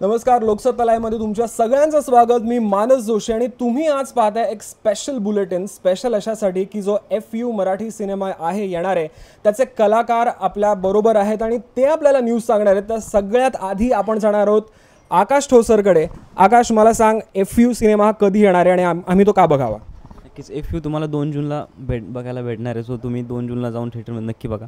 नमस्कार लोकसत्ता लाईव्हमध्ये तुमच्या सगळ्यांचं स्वागत. मी मानस जोशी आणि तुम्ही आज पाहताय एक स्पेशल बुलेटिन स्पेशल अशासाठी की जो एफ यू मराठी सिनेमा आहे येणार. आहे त्याचे कलाकार आपल्या बरोबर आहेत आणि ते आपल्याला न्यूज सांगणार आहेत. तर सगळ्यात आधी आपण जाणार आहोत आकाश ठोसरकडे. आकाश मला सांग एफ यू सिनेमा हा कधी येणार आहे आणि आम्ही तो का बघावा? नक्कीच एफ यू तुम्हाला दोन जूनला भेट बघायला भेटणार आहे. सो तुम्ही दोन जूनला जाऊन थिएटरमध्ये नक्की बघा.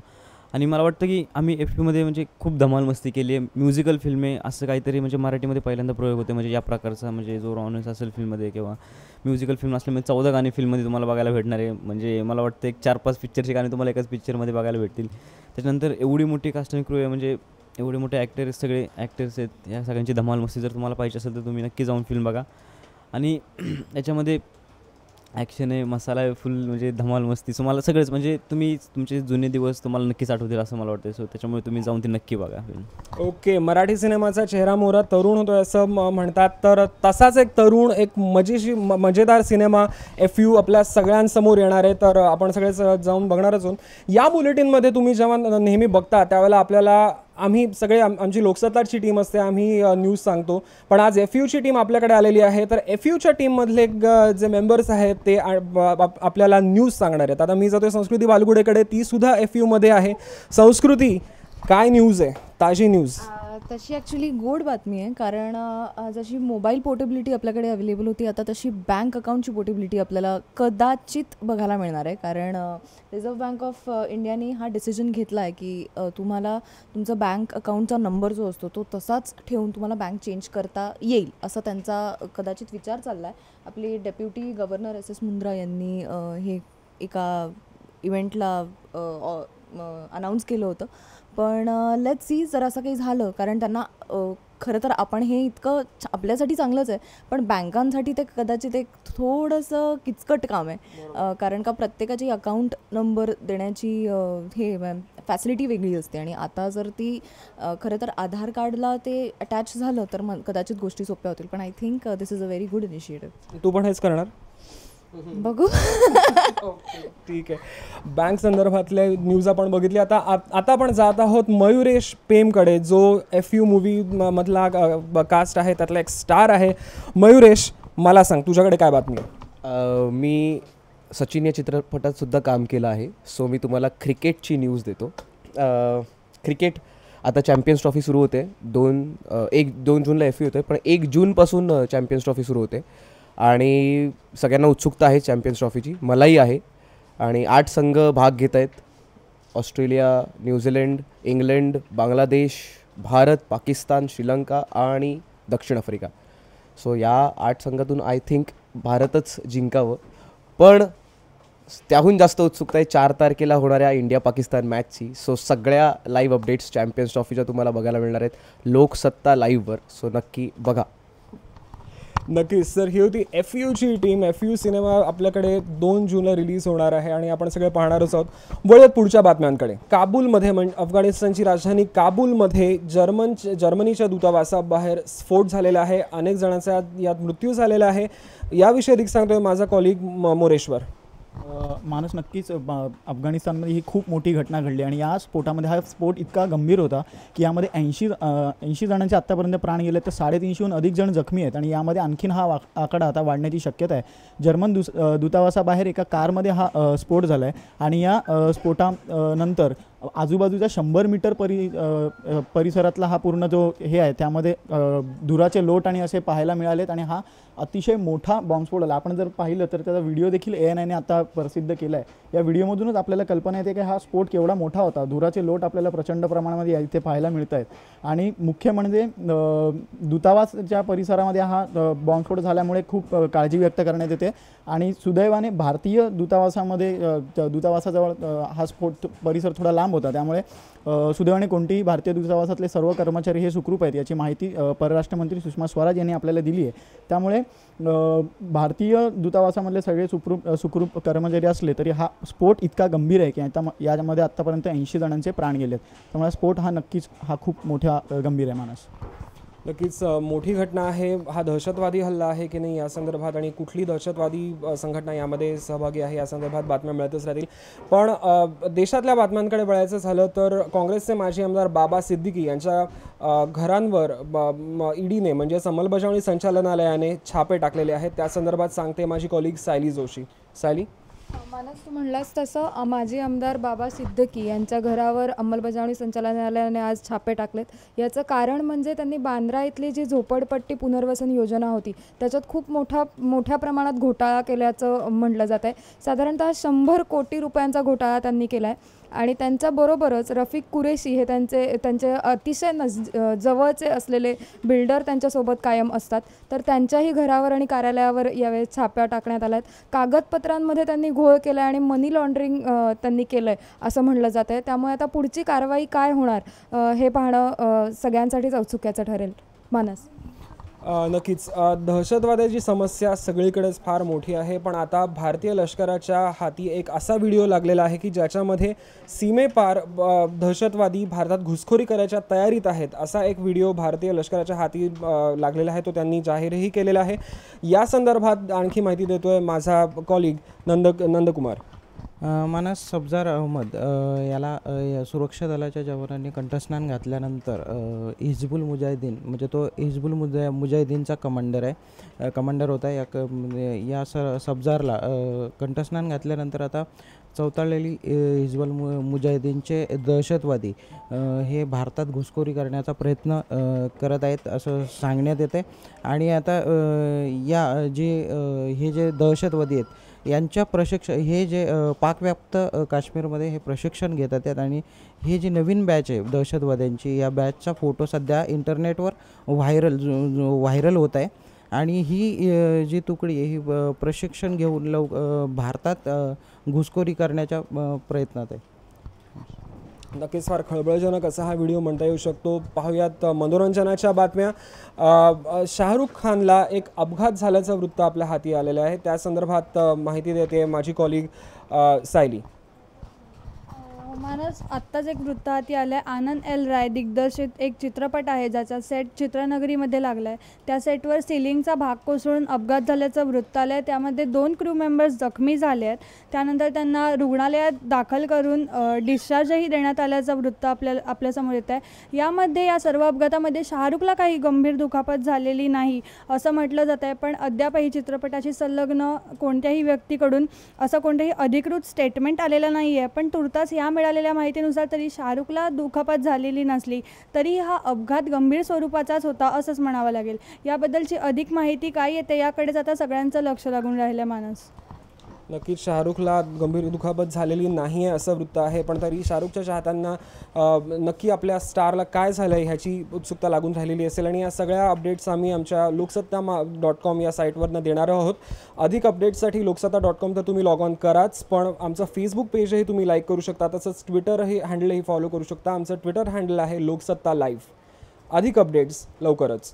आणि मला वाटतं की आम्ही एफ यूमध्ये म्हणजे खूप धमाल मस्ती केली आहे. म्युझिकल फिल्म आहे असं काहीतरी म्हणजे मराठीमध्ये पहिल्यांदा प्रयोग होते म्हणजे या प्रकारचा म्हणजे जो रॉनस असेल फिल्ममध्ये किंवा म्युझिकल फिल्म असल्यामुळे चौदा गाणी फिल्ममध्ये तुम्हाला बघायला भेटणार आहे. म्हणजे मला वाटतं एक चार पाच पिक्चरची गाणी तुम्हाला एकाच पिक्चरमध्ये बघायला भेटतील. त्याच्यानंतर एवढी मोठी कास्टिंग क्रू आहे म्हणजे एवढे मोठे ॲक्टर्स सगळे ॲक्टर्स आहेत. या सगळ्यांची धमाल मस्ती जर तुम्हाला पाहिजे असेल तर तुम्ही नक्की जाऊन फिल्म बघा. आणि याच्यामध्ये ॲक्शन आहे मसाला आहे फुल म्हणजे धमाल मस्ती. सो मला सगळेच म्हणजे तुम्ही तुमचे जुने दिवस तुम्हाला नक्कीच आठवतील असं मला वाटतं सो त्याच्यामुळे तुम्ही जाऊन ती नक्की बघा. ओके मराठी सिनेमाचा चेहरा मोहरा तरुण होतो असं म्हणतात. तर तसाच एक तरुण एक मजेशी म- मजेदार सिनेमा एफ यू आपल्या सगळ्यांसमोर येणार आहे. तर आपण सगळेच जाऊन बघणारच आहोत. या बुलेटिनमध्ये तुम्ही जेव्हा नेहमी बघता त्यावेळेला आपल्याला आम्ही सगळे आम- आमची लोकसत्ताची टीम असते आम्ही न्यूज सांगतो. पण आज एफ यूची टीम आपल्याकडे आलेली आहे तर एफ यूच्या टीममधले जे मेंबर्स आहेत ते आपल्याला न्यूज सांगणार आहेत. आता मी जातोय संस्कृती बालगुडेकडे ती सुद्धा एफ यूमध्ये आहे. संस्कृती काय न्यूज आहे? ताजी न्यूज तशी ॲक्च्युली गोड बातमी आहे कारण जशी मोबाईल पोर्टेबिलिटी आपल्याकडे अवेलेबल होती आता तशी बँक अकाउंटची पोर्टेबिलिटी आपल्याला कदाचित बघायला मिळणार आहे. कारण रिझर्व्ह बँक ऑफ इंडियाने हा डिसिजन घेतला आहे की तुम्हाला तुमचा बँक अकाउंटचा नंबर जो असतो तो तसाच ठेवून तुम्हाला बँक चेंज करता येईल असा त्यांचा कदाचित विचार चालला आहे आपली deputy governor S S Mundra यांनी हे एका इव्हेंटला अनाऊन्स केलं होतं. पण लेट सी जर असं काही झालं कारण त्यांना खरं तर आपण हे इतकं आपल्यासाठी चांगलंच आहे पण बँकांसाठी ते कदाचित एक थोडंसं किचकट काम आहे. कारण का प्रत्येकाची अकाउंट नंबर देण्याची हे फॅसिलिटी वेगळी असते आणि आता जर ती खरं तर आधार कार्डला ते अटॅच झालं तर मग कदाचित गोष्टी सोप्या होतील. पण I think this is a very good initiative तू पण हेच करणार? बघू. ठीक आहे. बँक संदर्भातले न्यूज आपण बघितली आता आ- आता आपण जात आहोत मयुरेश पेमकडे जो एफ यू मूवी मधला कास्ट आहे त्यातला एक स्टार आहे. मयुरेश मला सांग तुझ्याकडे काय बातमी आहे? मी सचिन या चित्रपटात सुद्धा काम केलं आहे. सो मी तुम्हाला क्रिकेटची न्यूज देतो. क्रिकेट आता चॅम्पियन्स ट्रॉफी सुरू होते. दोन एक दोन जूनला एफ होते पण एक जूनपासून चॅम्पियन्स ट्रॉफी सुरू होते. आणि सगळ्यांना उत्सुकता आहे चॅम्पियन्स ट्रॉफीची मलाही आहे. आणि आठ संघ भाग घेत आहेत. Australia New Zealand England Bangladesh Bharat Pakistan Sri Lanka आणि दक्षिण आफ्रिका. सो या आठ संघातून आय थिंक भारतच जिंकावं. पण त्याहून जास्त उत्सुकता आहे चार तारखेला होणाऱ्या इंडिया पाकिस्तान मॅचची सो सगळ्या लाईव्ह अपडेट्स चॅम्पियन्स ट्रॉफीच्या तुम्हाला बघायला मिळणार आहेत. लोकसत्ता लाईव्हवर सो नक्की बघा. नक्कीच. सर ही होती एफ यूची टीम एफ यू सिनेमा आपल्याकडे दोन जूनला रिलीज होणार आहे आणि आपण सगळे पाहणारच आहोत. वळत पुढच्या बातम्यांकडे. काबूलमध्ये म्हण अफगाणिस्तानची राजधानी काबूलमध्ये जर्मन जर्मनीच्या दूतावासाबाहेर स्फोट झालेला आहे. अनेक जणांचा यात मृत्यू झालेला आहे. याविषयी अधिक सांगतोय माझा कॉलिग मोरेश्वर. मानस माणूस नक्कीच अफगाणिस्तानमध्ये ही खूप मोठी घटना घडली आणि या स्फोटामध्ये हा स्फोट इतका गंभीर होता की यामध्ये ऐंशी ऐंशी जणांचे आत्तापर्यंत प्राण गेले तर साडेतीनशेहून अधिक जण जखमी आहेत आणि यामध्ये आणखीन हा आकडा आता वाढण्याची शक्यता आहे. जर्मन दुस दूतावासाबाहेर एका कारमध्ये हा स्फोट झाला आहे आणि या स्फोटानंतर आजूबाजूच्या शंभर मीटर परि परिसरातला हा पूर्ण जो हे आहे त्यामध्ये धुराचे लोट आणि असे पाहायला मिळालेत आणि हा अतिशय मोठा बॉम्बस्फोट आला. आपण जर पाहिलं तर त्याचा व्हिडिओ देखील ए एन आयने आता प्रसिद्ध केला आहे या व्हिडिओमधूनच आपल्याला कल्पना येते की हा स्फोट केवढा मोठा होता. धुराचे लोट आपल्याला प्रचंड प्रमाणामध्ये या- इथे पाहायला मिळत आहेत आणि मुख्य म्हणजे दूतावासच्या परिसरामध्ये हा बॉम्बस्फोट झाल्यामुळे खूप काळजी व्यक्त करण्यात येते. आणि सुदैवाने भारतीय दूतावासामध्ये दूतावासाजवळ हा स्फोट परिसर थोडा लांब होता. त्यामुळे सुदैवाने कोणतीही भारतीय दूतावासातले सर्व कर्मचारी हे सुखरूप आहेत याची माहिती परराष्ट्रमंत्री सुषमा स्वराज यांनी आपल्याला दिली आहे. त्यामुळे भारतीय दूतावासामधले सगळे सुखरूप सुखरूप कर्मचारी असले तरी हा स्फोट इतका गंभीर आहे की आता यामध्ये आत्तापर्यंत ऐंशी जणांचे प्राण गेले आहेत त्यामुळे स्फोट हा नक्कीच हा खूप मोठा गंभीर आहे मानस नक्कीच मोठी घटना आहे. हा दहशतवादी हल्ला आहे की नाही या संदर्भात आणि कुठली दहशतवादी संघटना यामध्ये सहभागी आहे या संदर्भात बातम्या मिळतच राहतील. पण देशातल्या बातम्यांकडे वळायचं झालं तर काँग्रेसचे माजी आमदार बाबा सिद्दीकी यांच्या घरांवर ईडीने म्हणजेच अंमलबजावणी संचालनालयाने छापे टाकलेले आहेत. त्या संदर्भात सांगते माझी कॉलिग सायली जोशी. सायली? मानस तू म्हणलास तसं माजी आमदार बाबा सिद्दकी यांच्या घरावर अंमलबजावणी संचालनालयाने आज छापे टाकलेत. याचं कारण म्हणजे त्यांनी बांद्रा इथली जी झोपडपट्टी पुनर्वसन योजना होती त्याच्यात खूप मोठा मोठ्या प्रमाणात घोटाळा केल्याचं म्हटलं जात आहे साधारणतः शंभर कोटी रुपयांचा घोटाळा त्यांनी केला आहे आणि त्यांच्याबरोबरच रफिक कुरेशी हे त्यांचे त्यांचे अतिशय नज जवळचे असलेले बिल्डर त्यांच्यासोबत कायम असतात. तर त्यांच्याही घरावर आणि कार्यालयावर यावेळेस छाप्या टाकण्यात आल्या आहेत कागदपत्रांमध्ये त्यांनी घोळ केला आहे आणि मनी लॉन्ड्रिंग त्यांनी केलं आहे असं म्हणलं जात आहे त्यामुळे आता पुढची कारवाई काय होणार हे पाहणं सगळ्यांसाठीच औत्सुक्याचं ठरेल. मानस. नक्कीच. दहशतवादाची समस्या सगळीकडेच फार मोठी आहे. पण आता भारतीय लष्कराच्या हाती एक असा व्हिडिओ लागलेला आहे की ज्याच्यामध्ये सीमेपार दहशतवादी भारतात घुसखोरी करायच्या तयारीत आहेत असा एक व्हिडिओ भारतीय लष्कराच्या हाती लागलेला आहे. तो त्यांनी जाहीरही केलेला आहे. या संदर्भात आणखी माहिती देतोय माझा कॉलिग नंद नंदकुमार. मानस सब्जार अहमद याला या सुरक्षा दलाच्या जवानांनी कंठस्नान घातल्यानंतर हिजबुल मुजाहिदीन म्हणजे तो हिजबुल मुजा मुजाहिदीनचा कमांडर आहे. कमांडर होता या क म्हणजे या स सब्जारला कंठस्नान घातल्यानंतर आता चवताळलेली हिजबल मु मुजाहिदीनचे दहशतवादी हे भारतात घुसखोरी करण्याचा प्रयत्न करत आहेत असं सांगण्यात येते आणि आता या जे हे जे दहशतवादी आहेत यांच्या प्रशिक्षण हे जे पाकव्याप्त काश्मीरमध्ये हे प्रशिक्षण घेतात आहेत आणि हे जी नवीन बॅच आहे दहशतवाद्यांची या बॅचचा फोटो सध्या इंटरनेटवर व्हायरल व्हायरल होत आहे. आणि ही जी तुकडी आहे ही प्रशिक्षण घेऊन लव भारतात घुसखोरी करण्याच्या प्रयत्नात आहे. नक्कीच फार खळबळजनक असा हा व्हिडिओ म्हणता येऊ शकतो. पाहूयात मनोरंजनाच्या बातम्या. शाहरुख खानला एक अपघात झाल्याचं वृत्त आपल्या हाती आलेलं आहे. त्या संदर्भात माहिती देते माझी कॉलिग सायली. प्रमाणच आत्ताच एक वृत्त हाती आलं आहे आनंद एल. राय दिग्दर्शित एक चित्रपट आहे ज्याचा सेट चित्रनगरीमध्ये लागला आहे त्या सेटवर सिलिंगचा भाग कोसळून अपघात झाल्याचं वृत्त आलं आहे त्यामध्ये दोन क्रू मेंबर्स जखमी झाले आहेत त्यानंतर त्यांना रुग्णालयात दाखल करून डिस्चार्जही देण्यात आल्याचं वृत्त आपल्या आपल्यासमोर येत आहे यामध्ये या सर्व अपघातामध्ये शाहरुखला काही गंभीर दुखापत झालेली नाही असं म्हटलं जात आहे पण अद्यापही चित्रपटाशी संलग्न कोणत्याही व्यक्तीकडून असं कोणतंही अधिकृत स्टेटमेंट आलेलं नाही आहे पण तुर्तास या मिळालेल्या माहितीनुसार तरी शाहरुखला दुखापत झालेली नसली तरी हा अपघात गंभीर स्वरूपाचाच होता असंच म्हणावं लागेल. याबद्दलची अधिक माहिती काय येते याकडेच आता सगळ्यांचं लक्ष लागून राहिलं मानस नक्कीच शाहरुखला गंभीर दुखापत झालेली नाही आहे असं वृत्त आहे. पण तरी शाहरुखच्या चाहत्यांना नक्की आपल्या स्टारला काय झालं आहे ह्याची उत्सुकता लागून राहिलेली असेल आणि या सगळ्या अपडेट्स आम्ही आमच्या लोकसत्ता मा डॉट कॉम या साईटवरनं देणार आहोत. अधिक अपडेट्ससाठी लोकसत्ता डॉट कॉम तर तुम्ही लॉग ऑन कराच पण आमचं फेसबुक पेजही तुम्ही लाईक करू शकता. तसंच ट्विटरही हँडलही फॉलो करू शकता. आमचं ट्विटर हँडल आहे लोकसत्ता लाईव्ह अधिक अपडेट्स लवकरच.